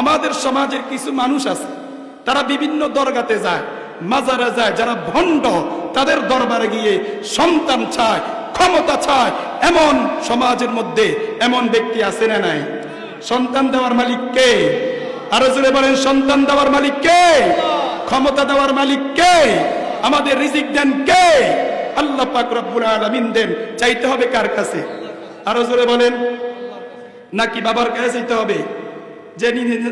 আমাদের সমাজের কিছু মানুষ আছে, তারা বিভিন্ন দরগাতে যায়, মাজারে যায়, যারা ভণ্ড, তাদের দরবারে গিয়ে সন্তান চায়, ক্ষমতা চায়, এমন সমাজের মধ্যে এমন ব্যক্তি আছে না নাই? সন্তান দেওয়ার মালিক কে? আরও জোরে বলেন, সন্তান দেওয়ার মালিক কে? ক্ষমতা দেওয়ার মালিক কে? আমাদের রিজিক দেন কে? আল্লাহ পাক রব্বুল আলামিন দেন, চাইতে হবে কার কাছে? আরও জোরে বলেন, নাকি বাবার কাছে চাইতে হবে? যে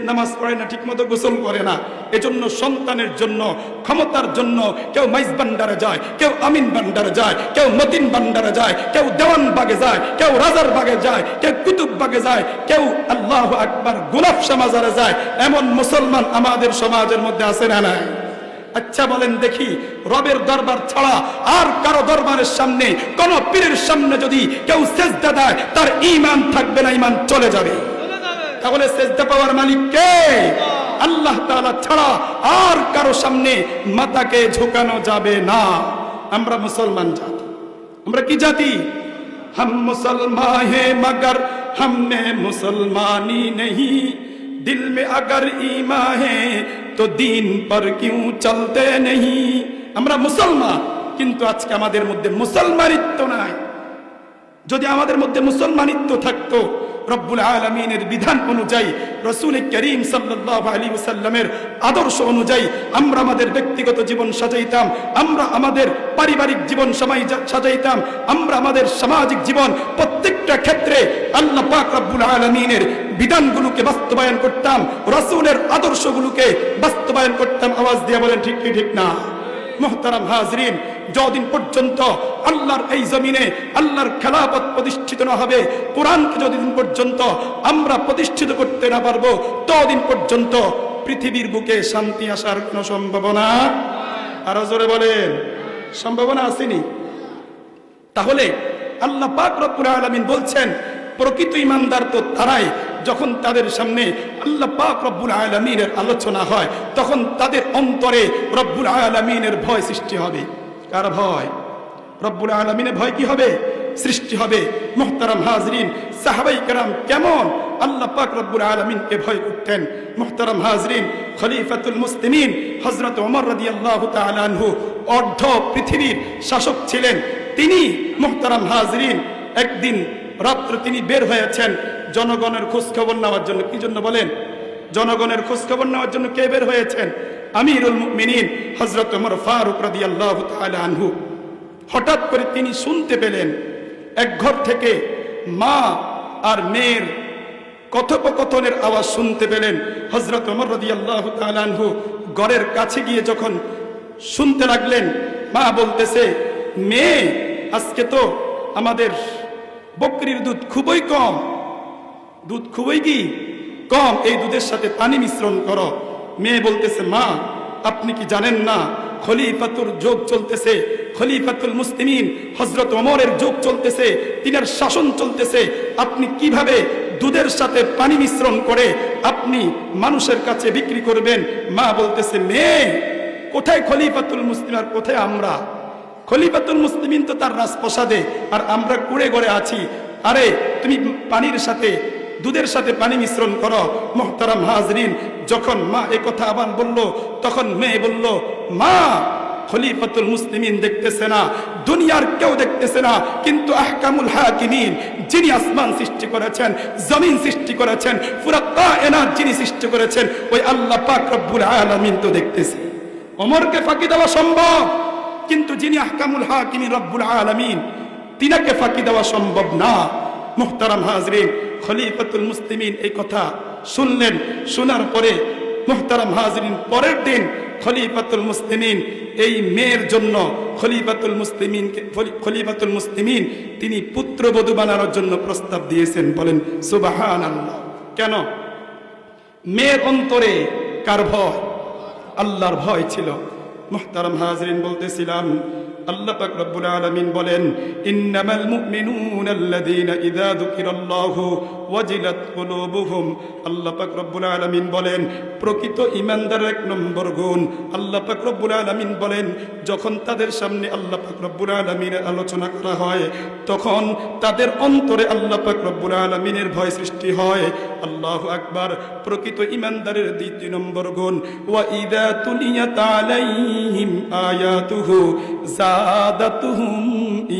নামাজ পড়ে না ঠিক মতো গোসল করে না, এজন্য সন্তানের জন্য, ক্ষমতার জন্য কেউ মাইজ ভান্ডারে যায়, কেউ আমিন ভান্ডারে যায়, কেউ মতিন ভান্ডারে যায়, কেউ দেওয়ান বাগে যায়, কেউ রাজার বাগে যায়, কেউ কুতুব বাগে যায়, কেউ আল্লাহ আকবার গোলাপ সমাজারে যায়, এমন মুসলমান আমাদের সমাজের মধ্যে আছে না নাই? আচ্ছা বলেন দেখি, রবের দরবার ছাড়া আর কারও দরবারের সামনে, কোন পীরের সামনে যদি কেউ সেজদা দেয়, তার ইমান থাকবে না ইমান চলে যাবে। তাহলে সেজদা পাওয়ার মালিক কে আল্লাহ তাআলা ছাড়া আর কারো সামনে মাথাকে ঝুঁকানো যাবে না আমরা মুসলমান জাতি আমরা কি জাতি हम मुसलमान हैं मगर हमने मुसलमानी नहीं दिल में अगर ईमा है তো দিন পর কিউ চলতে নেই আমরা মুসলমান কিন্তু আজকে আমাদের মধ্যে মুসলমানিত্ব নাই যদি আমাদের মধ্যে মুসলমানিত্ব থাকতো রব্বুল আলমিনের বিধান অনুযায়ী রসুল করিম সাল্লাহ আলী সাল্লামের আদর্শ অনুযায়ী আমরা আমাদের ব্যক্তিগত জীবন সাজাইতাম, আমরা আমাদের পারিবারিক জীবন সময় সাজাইতাম, আমরা আমাদের সামাজিক জীবন প্রত্যেকটা ক্ষেত্রে আল্লাহ পাক রব্বুল আলমিনের বিধানগুলোকে বাস্তবায়ন করতাম, রসুলের আদর্শগুলোকে বাস্তবায়ন করতাম। আওয়াজ দিয়ে বলেন, ঠিক ঠিক না? মোহতারাম হাজরিন যদিন পর্যন্ত আল্লাহর এই জমিনে আল্লাহর খেলাপথ প্রতিষ্ঠিত না হবে, কোরআনকে যতদিন পর্যন্ত আমরা প্রতিষ্ঠিত করতে না পারব, ততদিন পর্যন্ত পৃথিবীর বুকে শান্তি আসার কোনো সম্ভাবনা আরও জোরে বলেন, সম্ভাবনা আসেনি। তাহলে আল্লাহ পাক রব্বুল আলামিন বলছেন, প্রকৃত ইমানদার তো তারাই যখন তাদের সামনে আল্লাহ পাক রব্বুল আলামিনের আলোচনা হয়, তখন তাদের অন্তরে রব্বুল আলামিনের ভয় সৃষ্টি হবে। কার ভয়? রব্বুল আলামিনের ভয় কি হবে? সৃষ্টি হবে। মুহতারাম হাজরিন, সাহাবাই কারাম কেমন? আল্লাহ পাক রব্বুল আলামিনকে ভয় করতেন। মুহতারাম হাজরিন, খলিফাতুল মুসলিমিন, হযরত ওমর রাদিয়াল্লাহু তাআলা আনহু, অর্ধ পৃথিবীর শাসক ছিলেন। তিনি, মুহতারাম হাজরিন, একদিন রাত্রে তিনি বের হয়েছেন। জনগণের খোঁজ খবর নেওয়ার জন্য কি জন্য বলেন? জনগণের খোঁজ খবর নেওয়ার জন্য কে বের হয়েছেন? আমিরুল মুমিনিন হযরত ওমর ফারুক রাদিয়াল্লাহু তাআলা আনহু। হঠাৎ করে তিনি শুনতে পেলেন, এক ঘর থেকে মা আর মেয়ের কথোপকথনের আওয়াজ শুনতে পেলেন। হজরত ওমর রাদিয়াল্লাহু তাআলা আনহু ঘরের কাছে গিয়ে যখন শুনতে লাগলেন, মা বলতেছে, মেয়ে, আজকে তো আমাদের বকরির দুধ খুবই কম। দুধ খুবই কি? কম, এই দুধের সাথে পানি মিশ্রণ করো। মেয়ে বলতেছে, মা, আপনি কি জানেন না খলিফাতুর যোগ চলতেছে? খলিফাতুল মুসলিমিন হজরত অমরের যোগ চলতেছে, তিনার শাসন চলতেছে। আপনি কীভাবে দুধের সাথে পানি মিশ্রণ করে আপনি মানুষের কাছে বিক্রি করবেন? মা বলতেছে, মেয়ে, কোথায় খলিফাতুল মুসলিম আর কোথায় আমরা? খলিফাতুল মুসলিমিন তো তার রাজপ্রসাদে, আর আমরা কুড়ে গড়ে আছি। আরে, তুমি পানির সাথে দুধের সাথে পানি মিশ্রণ করো। মোহতারাম হাজরিন, যখন মা কথা আবার বলল, তখন মেয়ে বলল, মা, খলিফাতুল মুসলিমিন দেখতেছে না, দুনিয়ার কেউ দেখতেছে না, কিন্তু আহকামুল হাকিমিন, যিনি আসমান সৃষ্টি করেছেন, জমিন সৃষ্টি করেছেন পুরা কায়নাত যিনি সৃষ্টি করেছেন, ওই আল্লাহ পাক রব্বুল আলামিন তো দেখতেছে। ওমরকে ফাঁকি দেওয়া সম্ভব, কিন্তু যিনি আহকামুল হাকিমিন রব্বুল আলামিন, তিনাকে ফাঁকি দেওয়া সম্ভব না। মুহতারাম হাজরিন, খলিফাতুল মুসলিমিন এই কথা শুনলেন, শোনার পরে মুহতারাম হাজরিন পরের দিন খলিফাতুল মুসলিমিন এই মেয়ের জন্য খলিফাতুল মুসলিমিন খলিফাতুল মুসলিমিন তিনি পুত্রবধূ বানানোর জন্য প্রস্তাব দিয়েছেন। বলেন সুবাহান কেন? মেয়ের অন্তরে কার ভয়? আল্লাহর ভয় ছিল। মুহতারাম হাজরিন বলতেছিলাম আল্লাহ পাক রব্বুল আলামিন বলেন ইন্নামাল মুমিনুন আল্লাযীনা ইযা যুকিরাল্লাহু ওয়াজিলাত কুলুবুহুম। আল্লাহ পাক রব্বুল আলামিন বলেন, প্রকৃত ঈমানদার এক নম্বর গুণ। আল্লাহ পাক রব্বুল আলামিন বলেন, যখন তাদের সামনে আল্লাহ পাক রব্বুল আলামিনের আলোচনা করা হয়, তখন তাদের অন্তরে আল্লাহ পাক রব্বুল আলামিনের ভয় সৃষ্টি হয়। আল্লাহু আকবার, প্রকৃত ঈমানদারের দ্বিতীয় নম্বর গুণ। ওয়া ইদা তুলিয়াত আলাইহিম আয়াতুহু জাদাতুহুম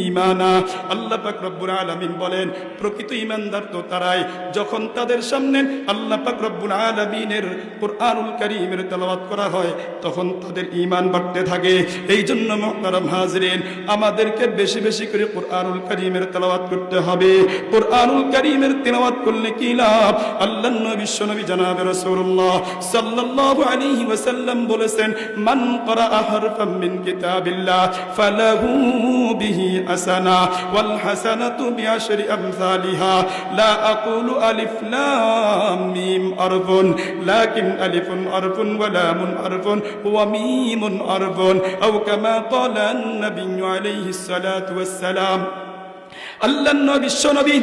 ঈমানা। আল্লাহ পাক রব্বুল আলামিন বলেন, প্রকৃত ঈমানদার তো তারাই। যখন তাদের সামনে আল্লাহ পাক রব্বুল আলামিনের কোরআনুল কারীমের তেলাওয়াত করা হয়, তখন তাদের ঈমান বাড়তে থাকে। এই জন্য মুহতারাম হাজরিন, আমাদেরকে বেশি বেশি করে কোরআনুল কারীমের তেলাওয়াত করতে হবে। কোরআনুল কারীমের তেলাওয়াত করলে কি লাভ? আল্লাহ বিশ্ব নবী জনাবে রাসূলুল্লাহ সাল্লাল্লাহু আলাইহি ওয়াসাল্লাম বলেছেন, মান ক্বারা হারফাম মিন কিতাবিল্লাহ ফালাহু বিহি হাসানা ওয়াল হাসানাতু বিআশরি আমসালিহা লা আকুলু আলিফ লাম মিম আরফুন লাকিন আলিফুন আরফুন ওয়া লামুন আরফুন ওয়া মিমুন আরফুন আও কামা ক্বালা আন-নবী আলাইহিস সালাতু ওয়াস সালাম আল্লাহ বিশ্ব নবী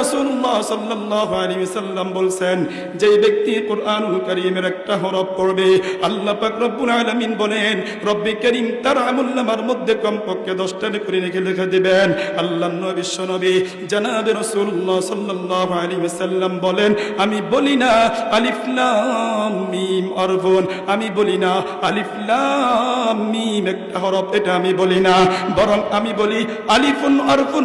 রসুল্লাহ সাল্লাহ আলী সাল্লাম বলছেন যে ব্যক্তি কোরআনুল করিমের একটা হরফ পড়বে, আল্লাহ পাক রব্বুল আলামিন বলেন, রব্বি করিম তার মধ্যে কমপক্ষে দশটা করে লিখে লিখে দিবেন। আল্লাহ বিশ্ব নবী রসুল্লাহ সাল্লাহ আলী সাল্লাম বলেন, আমি বলি না আলিফলাম মিম অর্বন আমি বলি না আলিফলাম মিম একটা হরফ, এটা আমি বলি না, বরং আমি বলি আলিফুন অর্ফুন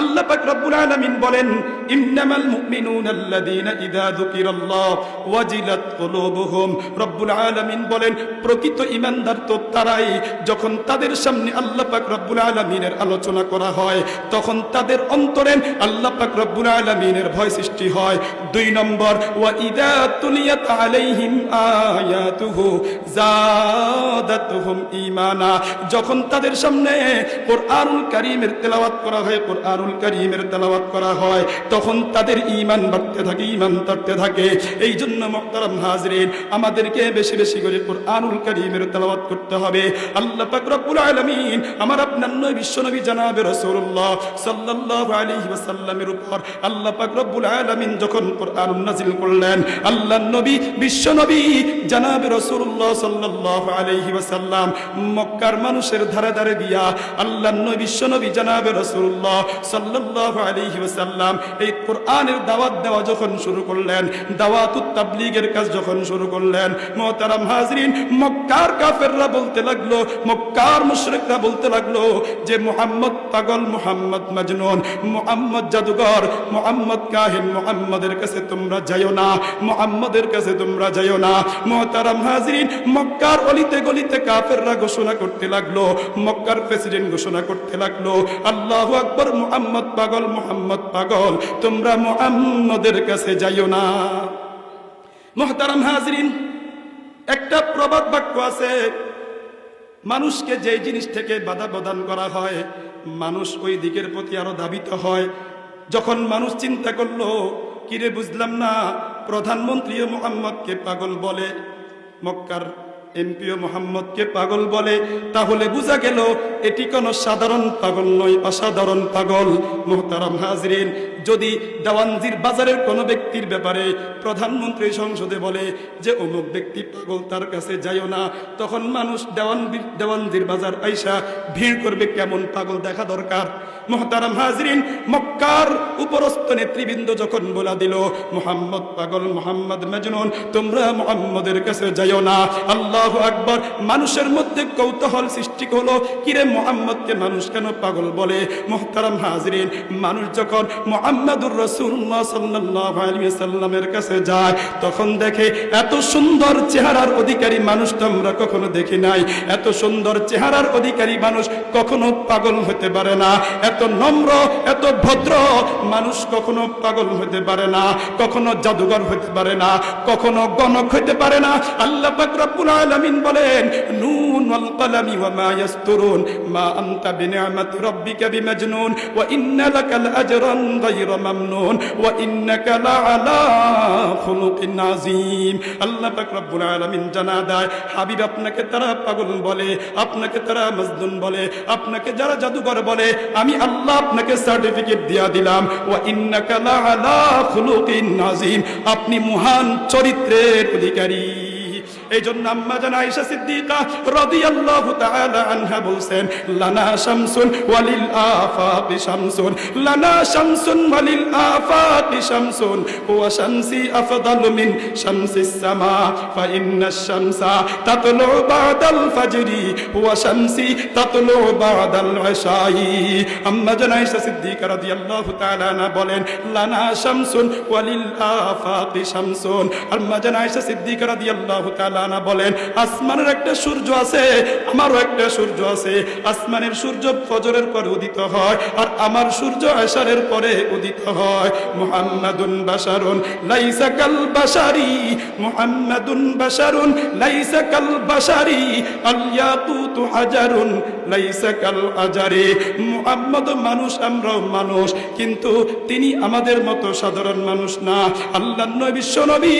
আল্লাহ পাক রব্বুল আলামিন বলেন, ইন্নামাল ইযা যুকিরাল্লাহ ওয়াজিলাত কুলুবুহুম। রব্বুল আলামিন বলেন, প্রকৃত ঈমানদার তো তারাই, যখন তাদের সামনে আল্লাহ পাক রব্বুল আলামিনের আলোচনা করা হয়, তখন তাদের অন্তরে আল্লাহ পাক রব্বুল আলামিনের ভয় সৃষ্টি হয়। দুই নম্বর, ওয়া ইযা তুলিয়াত আলাইহিম আয়াতুহু ঈমানা। যখন তাদের সামনে কোরআনুল কারীমের তেলাওয়াত করা হয় কোরআনুল কারীমের তেলাওয়াত করা হয়, তখন তাদের ঈমান বাড়তে থাকে, ঈমান বাড়তে থাকে। এই জন্য মুহতারাম হাজরিন, আমাদেরকে বেশি বেশি করে কোরআনুল কারীমের তেলাওয়াত করতে হবে। আল্লাহ পাক রব্বুল আলামিন আমার আপনার নবী বিশ্বনবী জানাবে রাসূলুল্লাহ সাল্লাল্লাহু আলাইহি ওয়াসাল্লামের উপর। আল্লাহ পাক রব্বুল আলামিন যখন কোরআন নাজিল করলেন, আল্লাহ নবী বিশ্বনবী জানাবে রাসূলুল্লাহ সাল্লাল্লাহু আলাইহি ওয়াসাল্লাম। মক্কার মানুষের ধারে ধারে গিয়া আল্লাহ নবী বিশ্বনবী জানাবে রাসূলুল্লাহ এই কোরআনের দাওয়াত দেওয়া যখন শুরু করলেন কাজ যখন শুরু করলেন, মোহতারাম হাজরিন, মক্কার কাফেররা বলতে লাগল, মক্কার বলতে লাগল যে মুহাম্মদ পাগল, মুহাম্মদ মাজনুন, মুহাম্মদ জাদুঘর, মুহাম্মদ কাহিন, মুহাম্মদের কাছে তোমরা যাইও না, মুহাম্মদের কাছে তোমরা যাইও না। মোহতারাম হাজরিন, মক্কার অলিতে গলিতে কাফেররা ঘোষণা করতে লাগল, মক্কার প্রেসিডেন্ট ঘোষণা করতে লাগল, আল্লাহু আকবার মুহাম্মদ পাগল, মুহাম্মদ পাগল, তোমরা মুহাম্মদের কাছে যাইও না। মোহতারাম হাজরিন, একটা প্রবাদ বাক্য আছে, মানুষকে যে জিনিস থেকে বাধা প্রদান করা হয়, মানুষ ওই দিকের প্রতি আরও দাবিত হয়। যখন মানুষ চিন্তা করল, কিরে, বুঝলাম না প্রধানমন্ত্রী মোহাম্মদকে পাগল বলে, মক্কার এমপিও মোহাম্মদকে পাগল বলে, তাহলে বোঝা গেল এটি কোনো সাধারণ পাগল নয়, অসাধারণ পাগল। মোহতারাম হাজরিন, যদি দেওয়ানজির বাজারের কোনো ব্যক্তির ব্যাপারে প্রধানমন্ত্রী সংসদে বলে যে অমুক ব্যক্তি পাগল তার কাছে যাইও না, তখন মানুষ দেওয়ান দেওয়ানজির বাজার আইসা ভিড় করবে কেমন পাগল দেখা দরকার। মোহতারাম হাজরিন, মক্কার উপরস্থ নেতৃবৃন্দ যখন বলা দিল, মোহাম্মদ পাগল মোহাম্মদ মেজনুন, তোমরা মোহাম্মদের কাছে যাইও না, আল্লাহ আকবর মানুষের মধ্যে কৌতূহল সৃষ্টি ঠিক হলো। কিরে মোহাম্মদকে মানুষ কেন পাগল বলে? মোহতারাম হাজরিন, মানুষ যখন মোহাম্মদুর রসুল্লাহ সাল্লাহ সাল্লামের কাছে যায়, তখন দেখে এত সুন্দর চেহারার অধিকারী মানুষটা আমরা কখনো দেখি নাই। এত সুন্দর চেহারার অধিকারী মানুষ কখনো পাগল হতে পারে না। এত নম্র, এত ভদ্র মানুষ কখনো পাগল হতে পারে না। কখনো জাদুঘর হতে পারে না। কখনো গণক হতে পারে না। আল্লাহ পাক রব্বুল আলামিন বলেন নুন ওয়াল কলামি ওয়া মা ইয়াসতুরুন, মা আনতা বিনিআমাতি রাব্বিকা বিমাজনুন, ওয়া ইন্না লাকাল আজরান গায়রা মামনুন, ওয়া ইন্নাকা লাআলা খুলুকিন আযীম। আল্লাহ পাক রব্বুল আলামিন জানা দেয়, হাবিব আপনাকে তারা পাগল বলে, আপনাকে তারা মজনুন বলে, আপনাকে যারা জাদুঘর বলে, আমি আল্লাহ আপনাকে সার্টিফিকেট দিয়া দিলাম, ওয়া ইন্নাকা লাআলা খুলুকিন আযীম। আপনি মহান চরিত্রের অধিকারী। এই জন্য আম্মা জান আয়েশা সিদ্দিকা রাদিয়াল্লাহু তাআলা আনহা বলছেন, লানা শামসুন ওয়ালিল আফাকি শামসুন, লানা শামসুন ওয়ালিল আফাকি শামসুন, ওয়া শামসি আফদালু মিন শামসিস সামা ফা ইন্নাশ শামসা তাতলু বাদাল ফাজরি, ওয়া শামসি তাতলু বাদাল ইশাই আম্মা জান আয়েশা সিদ্দিকা রাদিয়াল্লাহু তাআলা আনহা বলেন, লানা শামসুন ওয়ালিল আফাকি শামসুন। আম্মা জান আয়েশা সিদ্দিকা রাদিয়াল্লাহু তাআলা তাআলা বলেন, আসমানের একটা সূর্য আছে, আমারও একটা সূর্য আছে। আসমানের সূর্য ফজরের পরে উদিত হয়, আর আমার সূর্য আশারের পরে উদিত হয়। মুহাম্মাদুন বাশারুন, লাইসা কাল বাশারি। মুহাম্মাদুন বাশারুন, লাইসা কাল আল ইয়াকুতু হাজারুন, লাইসা কাল আজারি। মুহাম্মদ মানুষ, আমরাও মানুষ, কিন্তু তিনি আমাদের মতো সাধারণ মানুষ না। আল্লাহ নবী বিশ্ব নবী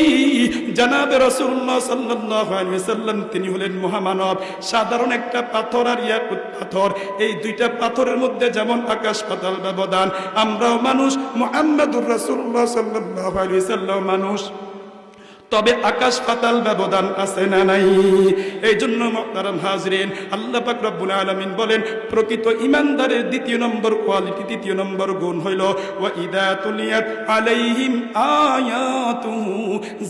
জানাবে রাসূলুল্লাহ সাল্লাল্লাহু সাল্লাম তিনি হলেন মহামানব। সাধারণ একটা পাথর আর ইয়াকুত পাথর। এই দুইটা পাথরের মধ্যে যেমন আকাশ পাতাল ব্যবধান, আমরাও মানুষ। মোহাম্মদুর রাসুল্লাহ সাল্লাহ আলাইহি সাল্লাম মানুষ। তবে আকাশ পাতাল ব্যবধান আছে না নাই? এই জন্য আল্লাহ পাক আলামিন বলেন, প্রকৃত ইমানদারের দ্বিতীয় নম্বর কোয়ালিটি, দ্বিতীয় নম্বর গুণ হইল ইদা তুলিয়াত আলাইহিম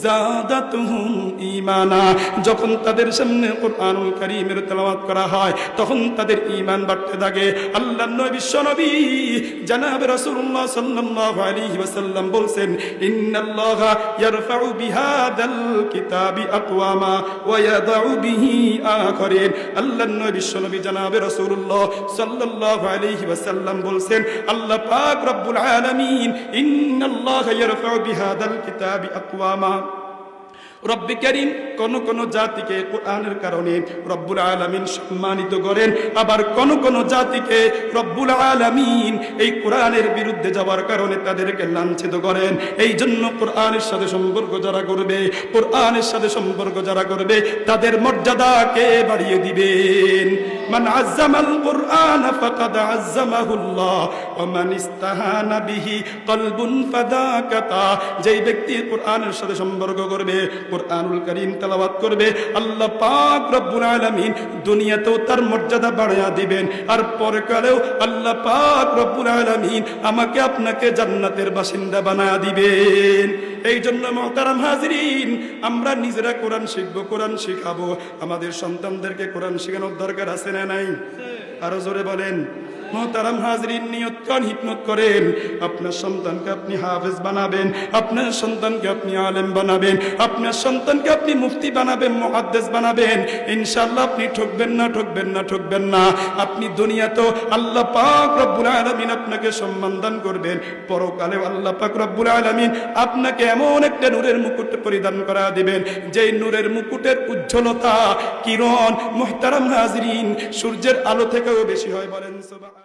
জাদাতুহুম ঈমানা। যখন তাদের সামনে কোরআনুল কারীমের তেলাওয়াত করা হয়, তখন তাদের ইমান বাড়তে থাকে। আল্লাহ নবী বিশ্ব নবী জনাব রাসূলুল্লাহ সাল্লাল্লাহু আলাইহি ওয়াসাল্লাম বলছেন, ইন্নাল্লাহা ইয়ারফাউ বিহা কিতাবি আকওয়ামা ওয়া ইয়াদাউ বিহি আখারিন। আল্লাহর নবী বিশ্বনবী জনাবে রাসূলুল্লাহ সাল্লাল্লাহু আলাইহি ওয়াসাল্লাম বলছেন, আল্লাহ পাক রব্বুল আলামিন ইন্নাল্লাহা ইয়ারফাউ বিহাদাল কিতাবি আকওয়ামা। রব্বি করিম কোন কোন জাতিকে কোরআনের কারণে রব্বুল আলামিন সম্মানিত করেন, আবার কোন কোন জাতিকে রব্বুল আলমিন এই কোরআনের বিরুদ্ধে যাওয়ার কারণে তাদেরকে লাঞ্ছিত করেন। এই জন্য কোরআনের সাথে সম্পর্ক যারা করবে, কোরআনের সাথে সম্পর্ক যারা করবে, তাদের মর্যাদাকে বাড়িয়ে দিবেন। মান আজ্জামাল কোরআন ফাকাদ আজ্জামাহুল্লাহ ওয়া মান ইস্তাহানা বিহি কলবুন ফাদাকাতা যেই ব্যক্তি কোরআনের সাথে সম্পর্ক করবে, কোরআনুল করিম তেলাওয়াত করবে, আল্লাহ পাক রব্বুল আলামিন দুনিয়াতেও তার মর্যাদা বাড়ায়া দিবেন। আর পরকালেও আল্লাহ পাক রব্বুল আলামিন আমাকে আপনাকে জান্নাতের বাসিন্দা বানায়া দিবেন। এই জন্য মহতারাম হাজরিন, আমরা নিজেরা কোরআন শিখব, কোরআন শিখাবো। আমাদের সন্তানদেরকে কোরআন শিখানোর দরকার আছে না নাই? আরও জোরে বলেন। মোহতারাম হাজরিন নিয়ত হিকমত করেন। আপনার সন্তানকে আপনি হাফেজ বানাবেন, আপনার সন্তানকে আপনি আলেম বানাবেন, আপনার সন্তানকে আপনি মুফতি বানাবেন মহাদ্দেশ বানাবেন। ইনশাল্লাহ আপনি ঠকবেন না ঠকবেন না ঠকবেন না। আপনি দুনিয়াতেও আল্লাহ পাক রব্বুল আলামিন আপনাকে সম্মান দান করবেন। পরকালেও আল্লাহ পাক রব্বুল আলামিন আপনাকে এমন একটা নূরের মুকুট পরিধান করা দিবেন, যেই নূরের মুকুটের উজ্জ্বলতা, কিরণ, মোহতারাম হাজরিন সূর্যের আলো থেকেও বেশি হয় বলেন সুবহান